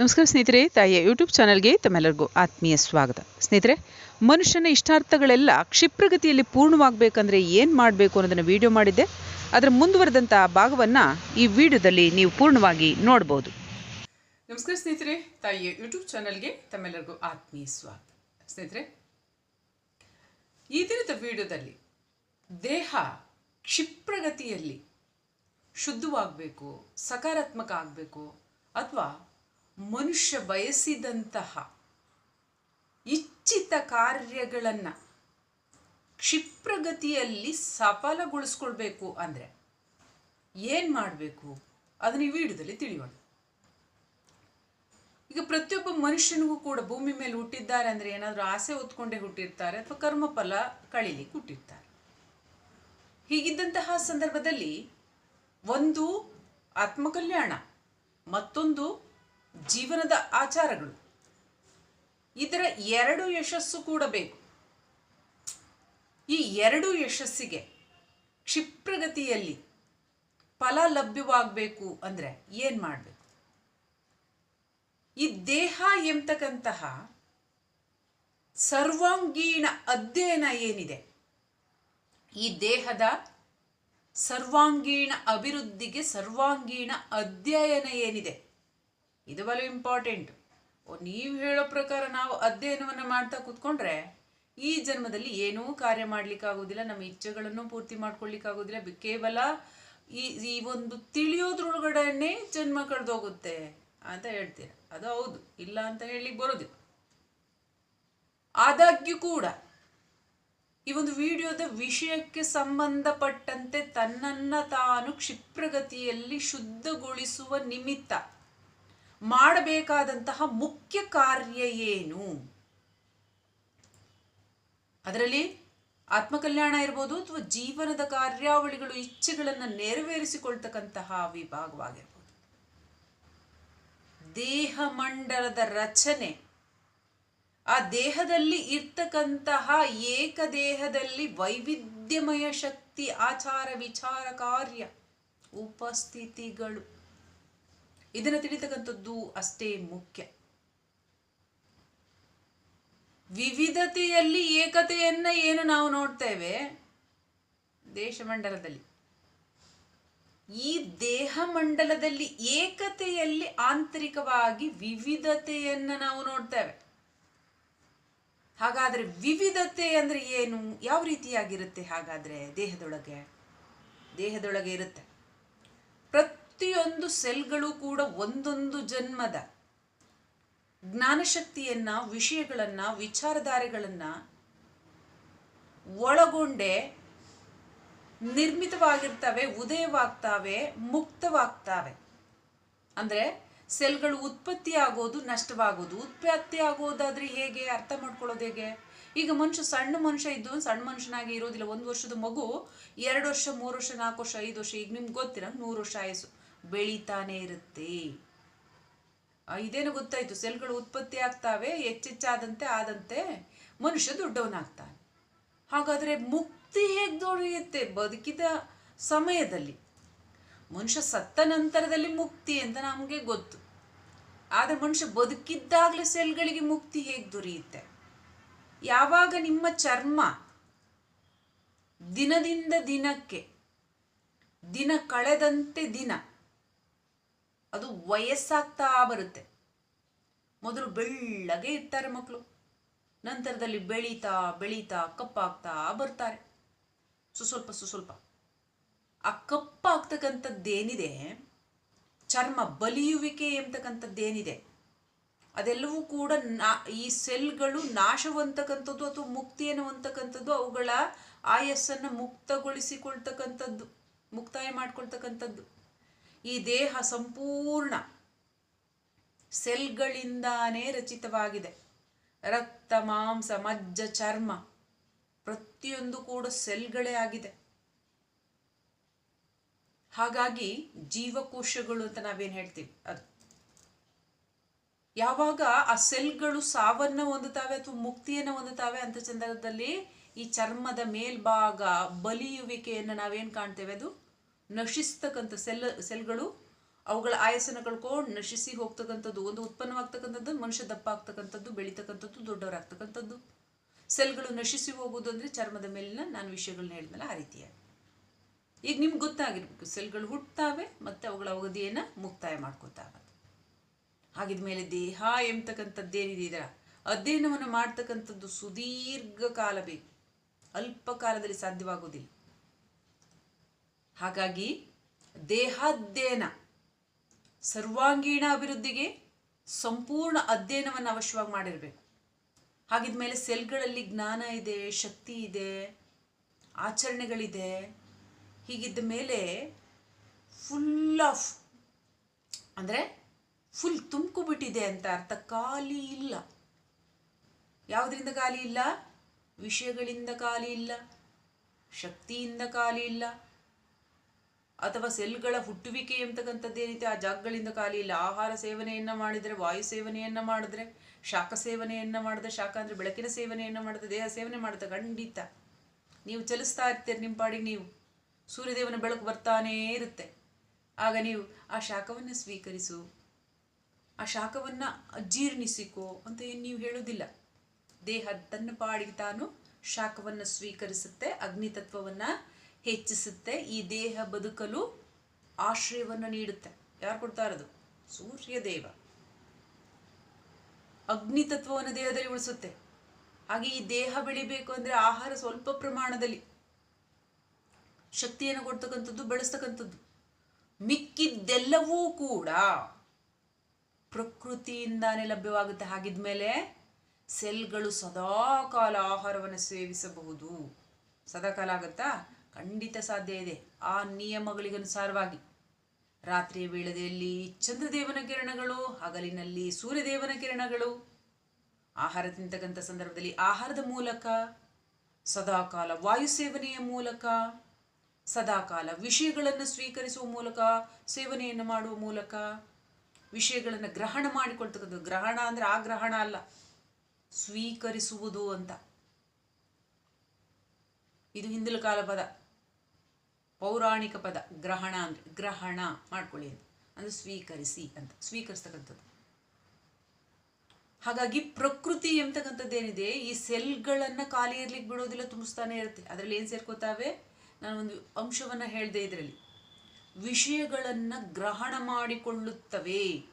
ನಮಸ್ಕಾರ ಸ್ನೇಹಿತರೆ, ತಾಯಿಯ ಯೂಟ್ಯೂಬ್ ಚಾನಲ್ಗೆ ತಮ್ಮೆಲ್ಲರಿಗೂ ಆತ್ಮೀಯ ಸ್ವಾಗತ. ಸ್ನೇಹಿತರೆ, ಮನುಷ್ಯನ ಇಷ್ಟಾರ್ಥಗಳೆಲ್ಲ ಕ್ಷಿಪ್ರಗತಿಯಲ್ಲಿ ಪೂರ್ಣವಾಗಬೇಕಂದ್ರೆ ಏನು ಮಾಡಬೇಕು ಅನ್ನೋದನ್ನು ವಿಡಿಯೋ ಮಾಡಿದ್ದೆ. ಅದರ ಮುಂದುವರೆದಂಥ ಭಾಗವನ್ನು ಈ ವಿಡಿಯೋದಲ್ಲಿ ನೀವು ಪೂರ್ಣವಾಗಿ ನೋಡ್ಬೋದು. ನಮಸ್ಕಾರ ಸ್ನೇಹಿತರೆ, ತಾಯಿಯ ಯೂಟ್ಯೂಬ್ ಚಾನಲ್ಗೆ ತಮ್ಮೆಲ್ಲರಿಗೂ ಆತ್ಮೀಯ ಸ್ವಾಗತ. ಸ್ನೇಹಿತರೆ, ಈ ದಿನದ ವಿಡಿಯೋದಲ್ಲಿ ದೇಹ ಕ್ಷಿಪ್ರಗತಿಯಲ್ಲಿ ಶುದ್ಧವಾಗಬೇಕು, ಸಕಾರಾತ್ಮಕ ಆಗಬೇಕು, ಅಥವಾ ಮನುಷ್ಯ ಬಯಸಿದಂತಹ ಇಚ್ಛಿತ ಕಾರ್ಯಗಳನ್ನು ಕ್ಷಿಪ್ರಗತಿಯಲ್ಲಿ ಸಫಲಗೊಳಿಸ್ಕೊಳ್ಬೇಕು ಅಂದರೆ ಏನು ಮಾಡಬೇಕು? ಅದನ್ನು ಈ ವಿಡಿಯೋದಲ್ಲಿ ತಿಳಿಯೋಣ. ಈಗ ಪ್ರತಿಯೊಬ್ಬ ಮನುಷ್ಯನಿಗೂ ಕೂಡ ಭೂಮಿ ಮೇಲೆ ಹುಟ್ಟಿದ್ದಾರೆ ಅಂದರೆ ಏನಾದರೂ ಆಸೆ ಹೊತ್ಕೊಂಡೇ ಹುಟ್ಟಿರ್ತಾರೆ ಅಥವಾ ಕರ್ಮಫಲ ಕಳಿಲಿಕ್ಕೆ ಹುಟ್ಟಿರ್ತಾರೆ. ಹೀಗಿದ್ದಂತಹ ಸಂದರ್ಭದಲ್ಲಿ ಒಂದು ಆತ್ಮಕಲ್ಯಾಣ, ಮತ್ತೊಂದು ಜೀವನದ ಆಚಾರಗಳು. ಇದರ ಎರಡು ಯಶಸ್ಸು ಕೂಡ ಬೇಕು. ಈ ಎರಡು ಯಶಸ್ಸಿಗೆ ಕ್ಷಿಪ್ರಗತಿಯಲ್ಲಿ ಫಲ ಲಭ್ಯವಾಗಬೇಕು ಅಂದರೆ ಏನು ಮಾಡಬೇಕು? ಈ ದೇಹ ಎಂಬತಕ್ಕಂತಹ ಸರ್ವಾಂಗೀಣ ಅಧ್ಯಯನ ಏನಿದೆ? ಈ ದೇಹದ ಸರ್ವಾಂಗೀಣ ಅಭಿವೃದ್ಧಿಗೆ ಸರ್ವಾಂಗೀಣ ಅಧ್ಯಯನ ಏನಿದೆ? ಇದು ಬಲು ಇಂಪಾರ್ಟೆಂಟ್ ನೀವು ಹೇಳೋ ಪ್ರಕಾರ ನಾವು ಅಧ್ಯಯನವನ್ನು ಮಾಡ್ತಾ ಕೂತ್ಕೊಂಡ್ರೆ ಈ ಜನ್ಮದಲ್ಲಿ ಏನೂ ಕಾರ್ಯ ಮಾಡ್ಲಿಕ್ಕಾಗೋದಿಲ್ಲ ನಮ್ಮ ಇಚ್ಛೆಗಳನ್ನು ಪೂರ್ತಿ ಮಾಡ್ಕೊಳ್ಲಿಕ್ಕಾಗೋದಿಲ್ಲ ಬಿ- ಕೇವಲ ಈ ಈ ಒಂದು ತಿಳಿಯೋದ್ರೊಳಗಡೆ ಜನ್ಮ ಕಳೆದೋಗುತ್ತೆ ಅಂತ ಹೇಳ್ತೀರ. ಅದು ಹೌದು. ಇಲ್ಲ ಅಂತ ಹೇಳಿ ಬರೋದಿಲ್ಲ. ಆದಾಗ್ಯೂ ಕೂಡ ಈ ಒಂದು ವಿಡಿಯೋದ ವಿಷಯಕ್ಕೆ ಸಂಬಂಧಪಟ್ಟಂತೆ ತನ್ನನ್ನ ತಾನು ಕ್ಷಿಪ್ರಗತಿಯಲ್ಲಿ ಶುದ್ಧಗೊಳಿಸುವ ನಿಮಿತ್ತ ಮಾಡಬೇಕಾದಂತಹ ಮುಖ್ಯ ಕಾರ್ಯ ಏನು? ಅದರಲ್ಲಿ ಆತ್ಮಕಲ್ಯಾಣ ಇರ್ಬೋದು ಅಥವಾ ಜೀವನದ ಕಾರ್ಯಾವಳಿಗಳು, ಇಚ್ಛೆಗಳನ್ನು ನೆರವೇರಿಸಿಕೊಳ್ತಕ್ಕಂತಹ ವಿಭಾಗವಾಗಿರ್ಬೋದು. ದೇಹ ಮಂಡಲದ ರಚನೆ. ಆ ದೇಹದಲ್ಲಿ ಇರ್ತಕ್ಕಂತಹ ಏಕದೇಹದಲ್ಲಿ ವೈವಿಧ್ಯಮಯ ಶಕ್ತಿ, ಆಚಾರ ವಿಚಾರ ಕಾರ್ಯ, ಉಪಸ್ಥಿತಿಗಳು. ಇದನ್ನು ತಿಳಿತಕ್ಕಂಥದ್ದು ಅಷ್ಟೇ ಮುಖ್ಯ. ವಿವಿಧತೆಯಲ್ಲಿ ಏಕತೆಯನ್ನ ಏನು ನಾವು ನೋಡ್ತೇವೆ? ದೇಶಮಂಡಲದಲ್ಲಿ. ಈ ದೇಹ ಮಂಡಲದಲ್ಲಿ ಏಕತೆಯಲ್ಲಿ ಆಂತರಿಕವಾಗಿ ವಿವಿಧತೆಯನ್ನ ನಾವು ನೋಡ್ತೇವೆ. ಹಾಗಾದ್ರೆ ವಿವಿಧತೆ ಅಂದ್ರೆ ಏನು? ಯಾವ ರೀತಿಯಾಗಿರುತ್ತೆ? ಹಾಗಾದ್ರೆ ದೇಹದೊಳಗೆ. ದೇಹದೊಳಗೆ ಇರುತ್ತೆ. ಪ್ರತಿಯೊಂದು ಸೆಲ್ಗಳು ಕೂಡ ಒಂದೊಂದು ಜನ್ಮದ ಜ್ಞಾನಶಕ್ತಿಯನ್ನ, ವಿಷಯಗಳನ್ನ, ವಿಚಾರಧಾರೆಗಳನ್ನ ಒಳಗೊಂಡೇ ನಿರ್ಮಿತವಾಗಿರ್ತವೆ, ಉದಯವಾಗ್ತಾವೆ, ಮುಕ್ತವಾಗ್ತಾವೆ. ಅಂದ್ರೆ ಸೆಲ್ಗಳು ಉತ್ಪತ್ತಿ ಆಗೋದು ನಷ್ಟವಾಗೋದು. ಉತ್ಪತ್ತಿ ಆಗೋದಾದ್ರೆ ಹೇಗೆ? ಅರ್ಥ ಮಾಡ್ಕೊಳ್ಳೋದು ಹೇಗೆ? ಈಗ ಮನುಷ್ಯ, ಸಣ್ಣ ಮನುಷ್ಯ ಇದ್ದು ಸಣ್ಣ ಮನುಷ್ಯನಾಗಿ ಇರೋದಿಲ್ಲ. ಒಂದು ವರ್ಷದ ಮಗು ಎರಡು ವರ್ಷ, ಮೂರು ವರ್ಷ, ನಾಲ್ಕು ವರ್ಷ, ಐದು ವರ್ಷ. ಈಗ ನಿಮ್ಗೆ ಗೊತ್ತಿರ, ನೂರು ವರ್ಷ ಆಯಸ್ಸು. ಬೆಳೀತಾನೆ ಇರುತ್ತೆ. ಇದೇನು ಗೊತ್ತಾಯ್ತು? ಸೆಲ್ಗಳು ಉತ್ಪತ್ತಿ ಆಗ್ತಾವೆ, ಹೆಚ್ಚೆಚ್ಚಾದಂತೆ ಆದಂತೆ ಮನುಷ್ಯ ದೊಡ್ಡವನಾಗ್ತಾನೆ. ಹಾಗಾದ್ರೆ ಮುಕ್ತಿ ಹೇಗೆ ದೊರೆಯುತ್ತೆ? ಬದುಕಿದ ಸಮಯದಲ್ಲಿ. ಮನುಷ್ಯ ಸತ್ತ ನಂತರದಲ್ಲಿ ಮುಕ್ತಿ ಅಂತ ನಮಗೆ ಗೊತ್ತು. ಆದರೆ ಮನುಷ್ಯ ಬದುಕಿದ್ದಾಗಲೇ ಸೆಲ್ಗಳಿಗೆ ಮುಕ್ತಿ ಹೇಗೆ ದೊರೆಯುತ್ತೆ? ಯಾವಾಗ ನಿಮ್ಮ ಚರ್ಮ ದಿನದಿಂದ ದಿನಕ್ಕೆ, ದಿನ ಕಳೆದಂತೆ ದಿನ ಅದು ವಯಸ್ಸಾಗ್ತಾ ಬರುತ್ತೆ. ಮೊದಲು ಬೆಳ್ಳಗೆ ಇರ್ತಾರೆ ಮಕ್ಕಳು ನಂತರದಲ್ಲಿ ಬೆಳೀತಾ ಬೆಳೀತಾ ಕಪ್ಪಾಗ್ತಾ ಬರ್ತಾರೆ. ಸುಸ್ವಲ್ಪ ಸುಸ್ವಲ್ಪ ಆ ಕಪ್ಪಾಗ್ತಕ್ಕಂಥದ್ದೇನಿದೆ, ಚರ್ಮ ಬಲಿಯುವಿಕೆ ಎಂಬತಕ್ಕಂಥದ್ದೇನಿದೆ, ಅದೆಲ್ಲವೂ ಕೂಡ ನಾ, ಈ ಸೆಲ್ಗಳು ನಾಶವಂತಕ್ಕಂಥದ್ದು ಅಥವಾ ಮುಕ್ತಿ ಅನ್ನುವಂತಕ್ಕಂಥದ್ದು ಅವುಗಳ ಆಯಸ್ಸನ್ನು ಮುಕ್ತಗೊಳಿಸಿಕೊಳ್ತಕ್ಕಂಥದ್ದು, ಮುಕ್ತಾಯ ಮಾಡ್ಕೊಳ್ತಕ್ಕಂಥದ್ದು. ಈ ದೇಹ ಸಂಪೂರ್ಣ ಸೆಲ್ಗಳಿಂದಾನೇ ರಚಿತವಾಗಿದೆ. ರಕ್ತ, ಮಾಂಸ, ಮಜ್ಜ, ಚರ್ಮ ಪ್ರತಿಯೊಂದು ಕೂಡ ಸೆಲ್ಗಳೇ ಆಗಿದೆ. ಹಾಗಾಗಿ ಜೀವಕೋಶಗಳು ಅಂತ ನಾವೇನು ಹೇಳ್ತೀವಿ? ಅದು ಯಾವಾಗ ಆ ಸೆಲ್ಗಳು ಸಾವನ್ನ ಹೊಂದುತ್ತವೆ ಅಥವಾ ಮುಕ್ತಿಯನ್ನು ಹೊಂದುತ್ತವೆ ಅಂತ ಸಂದರ್ಭದಲ್ಲಿ ಈ ಚರ್ಮದ ಮೇಲ್ಭಾಗ ಬಲಿಯುವಿಕೆಯನ್ನು ನಾವೇನು ಕಾಣ್ತೇವೆ ಅದು? ನಶಿಸ್ತಕ್ಕಂಥ ಸೆಲ್, ಸೆಲ್ಗಳು ಅವುಗಳ ಆಯಸನ ಕಳ್ಕೊಂಡು ನಶಿಸಿ ಹೋಗ್ತಕ್ಕಂಥದ್ದು, ಒಂದು ಉತ್ಪನ್ನವಾಗ್ತಕ್ಕಂಥದ್ದು, ಮನುಷ್ಯ ದಪ್ಪ ಆಗ್ತಕ್ಕಂಥದ್ದು ಬೆಳೀತಕ್ಕಂಥದ್ದು, ದೊಡ್ಡವರಾಗ್ತಕ್ಕಂಥದ್ದು. ಸೆಲ್ಗಳು ನಶಿಸಿ ಹೋಗುವುದು ಅಂದರೆ ಚರ್ಮದ ಮೇಲಿನ ನಾನು ವಿಷಯಗಳನ್ನ ಹೇಳಿದ್ಮೇಲೆ ಆ ರೀತಿಯಾಗಿ ಈಗ ನಿಮ್ಗೆ ಗೊತ್ತಾಗಿರ್ಬೇಕು, ಸೆಲ್ಗಳು ಹುಟ್ಟುತ್ತಾವೆ ಮತ್ತು ಅವುಗಳ ಅವಧಿಯನ್ನು ಮುಕ್ತಾಯ ಮಾಡ್ಕೋತಾವೆ. ಹಾಗಿದ್ಮೇಲೆ ದೇಹ ಎಂಬತಕ್ಕಂಥದ್ದೇನಿದೆ ಇದರ? ಅಧ್ಯಯನವನ್ನು ಮಾಡ್ತಕ್ಕಂಥದ್ದು ಸುದೀರ್ಘ ಕಾಲ ಬೇಕು. ಅಲ್ಪ ಕಾಲದಲ್ಲಿ ಸಾಧ್ಯವಾಗುವುದಿಲ್ಲ ಹಾಗಾಗಿ ದೇಹಾಧ್ಯಯನ ಸರ್ವಾಂಗೀಣ ಅಭಿವೃದ್ಧಿಗೆ ಸಂಪೂರ್ಣ ಅಧ್ಯಯನವನ್ನು ಅವಶ್ಯವಾಗಿ ಮಾಡಿರಬೇಕು. ಹಾಗಿದ್ಮೇಲೆ ಸೆಲ್ಗಳಲ್ಲಿ ಜ್ಞಾನ ಇದೆ, ಶಕ್ತಿ ಇದೆ, ಆಚರಣೆಗಳಿದೆ. ಹೀಗಿದ್ದ ಮೇಲೆ ಫುಲ್ ಆಫ್ ಅಂದರೆ ಫುಲ್ ತುಂಬಿಬಿಟ್ಟಿದೆ ಅಂತ ಅರ್ಥ ಖಾಲಿ ಇಲ್ಲ. ಯಾವುದರಿಂದ ಖಾಲಿ ಇಲ್ಲ? ವಿಷಯಗಳಿಂದ ಖಾಲಿ ಇಲ್ಲ, ಶಕ್ತಿಯಿಂದ ಖಾಲಿ ಇಲ್ಲ. ಅಥವಾ ಸೆಲ್ಗಳ ಹುಟ್ಟುವಿಕೆ ಎಂತಕ್ಕಂಥದ್ದೇನಿದೆ ಆ ಜಾಗಗಳಿಂದ ಖಾಲಿ ಇಲ್ಲ. ಆಹಾರ ಸೇವನೆಯನ್ನು ಮಾಡಿದರೆ, ವಾಯು ಸೇವನೆಯನ್ನು ಮಾಡಿದ್ರೆ, ಶಾಖ ಸೇವನೆಯನ್ನು ಮಾಡಿದ್ರೆ, ಶಾಖ ಅಂದರೆ ಬೆಳಕಿನ ಸೇವನೆಯನ್ನು ಮಾಡಿದ್ರೆ, ದೇಹ ಸೇವನೆ ಮಾಡುತ್ತೆ ಖಂಡಿತ ನೀವು ಚಲಿಸ್ತಾ ಇರ್ತೀರಿ ನಿಮ್ಮ ಪಾಡಿಗೆ ನೀವು. ಸೂರ್ಯದೇವನ ಬೆಳಕು ಬರ್ತಾನೇ ಇರುತ್ತೆ. ಆಗ ನೀವು ಆ ಶಾಖವನ್ನು ಸ್ವೀಕರಿಸು. ಆ ಶಾಖವನ್ನು ಜೀರ್ಣಿಸಿಕೋ ಅಂತ ಏನು ನೀವು ಹೇಳೋದಿಲ್ಲ. ದೇಹ ತನ್ನ ಪಾಡಿಗೆ ತಾನು ಶಾಖವನ್ನು ಸ್ವೀಕರಿಸುತ್ತೆ, ಅಗ್ನಿತತ್ವವನ್ನು ಹೆಚ್ಚಿಸುತ್ತೆ, ಈ ದೇಹ ಬದುಕಲು ಆಶ್ರಯವನ್ನು ನೀಡುತ್ತೆ. ಯಾರು ಕೊಡ್ತಾ ಇರೋದು ಅಗ್ನಿ ತತ್ವವನ್ನು ದೇಹದಲ್ಲಿ ಉಳಿಸುತ್ತೆ. ಹಾಗೆ ಈ ದೇಹ ಬೆಳಿಬೇಕು ಅಂದರೆ ಆಹಾರ ಸ್ವಲ್ಪ ಪ್ರಮಾಣದಲ್ಲಿ. ಶಕ್ತಿಯನ್ನು ಕೊಡ್ತಕ್ಕಂಥದ್ದು, ಬೆಳೆಸ್ತಕ್ಕಂಥದ್ದು. ಮಿಕ್ಕಿದ್ದೆಲ್ಲವೂ ಕೂಡ ಪ್ರಕೃತಿಯಿಂದಾನೇ ಲಭ್ಯವಾಗುತ್ತೆ ಹಾಗಿದ್ಮೇಲೆ ಸೆಲ್ಗಳು ಸದಾಕಾಲ ಆಹಾರವನ್ನು ಸೇವಿಸಬಹುದು. ಸದಾಕಾಲ ಆಗುತ್ತಾ? ಖಂಡಿತ ಸಾಧ್ಯ ಇದೆ. ಆ ನಿಯಮಗಳಿಗನುಸಾರವಾಗಿ. ರಾತ್ರಿಯ ವೇಳೆಯಲ್ಲಿ ಚಂದ್ರದೇವನ ಕಿರಣಗಳು, ಹಗಲಿನಲ್ಲಿ ಸೂರ್ಯದೇವನ ಕಿರಣಗಳು, ಆಹಾರ ತಿಂತಕ್ಕಂಥ ಸಂದರ್ಭದಲ್ಲಿ ಆಹಾರದ ಮೂಲಕ, ಸದಾಕಾಲ ವಾಯು ಸೇವನೆಯ ಮೂಲಕ, ಸದಾಕಾಲ ವಿಷಯಗಳನ್ನು ಸ್ವೀಕರಿಸುವ ಮೂಲಕ, ಸೇವನೆಯನ್ನು ಮಾಡುವ ಮೂಲಕ, ವಿಷಯಗಳನ್ನು ಗ್ರಹಣ ಮಾಡಿಕೊಳ್ತಕ್ಕಂಥದ್ದು. ಗ್ರಹಣ ಅಂದರೆ ಆ ಗ್ರಹಣ ಅಲ್ಲ. ಸ್ವೀಕರಿಸುವುದು ಅಂತ. ಇದು ಹಿಂದಿನ ಕಾಲ ಪದ. ಪೌರಾಣಿಕ ಪದ. ಗ್ರಹಣ ಅಂದರೆ ಗ್ರಹಣ ಮಾಡ್ಕೊಳ್ಳಿ ಅಂತ. ಅಂದರೆ ಸ್ವೀಕರಿಸಿ ಅಂತ. ಸ್ವೀಕರಿಸ್ತಕ್ಕಂಥದ್ದು. ಹಾಗಾಗಿ ಪ್ರಕೃತಿ ಎಂಬತಕ್ಕಂಥದ್ದೇನಿದೆ ಈ ಸೆಲ್ಗಳನ್ನು ಖಾಲಿ ಇರ್ಲಿಕ್ಕೆ ಬಿಡೋದಿಲ್ಲ, ತುಂಬಿಸ್ತಾನೆ ಇರುತ್ತೆ. ಅದರಲ್ಲಿ ಏನು ಸೇರ್ಕೋತಾವೆ ನಾನು ಒಂದು ಅಂಶವನ್ನು ಹೇಳಿದೆ ಇದರಲ್ಲಿ. ವಿಷಯಗಳನ್ನು ಗ್ರಹಣ ಮಾಡಿಕೊಳ್ಳುತ್ತವೆ.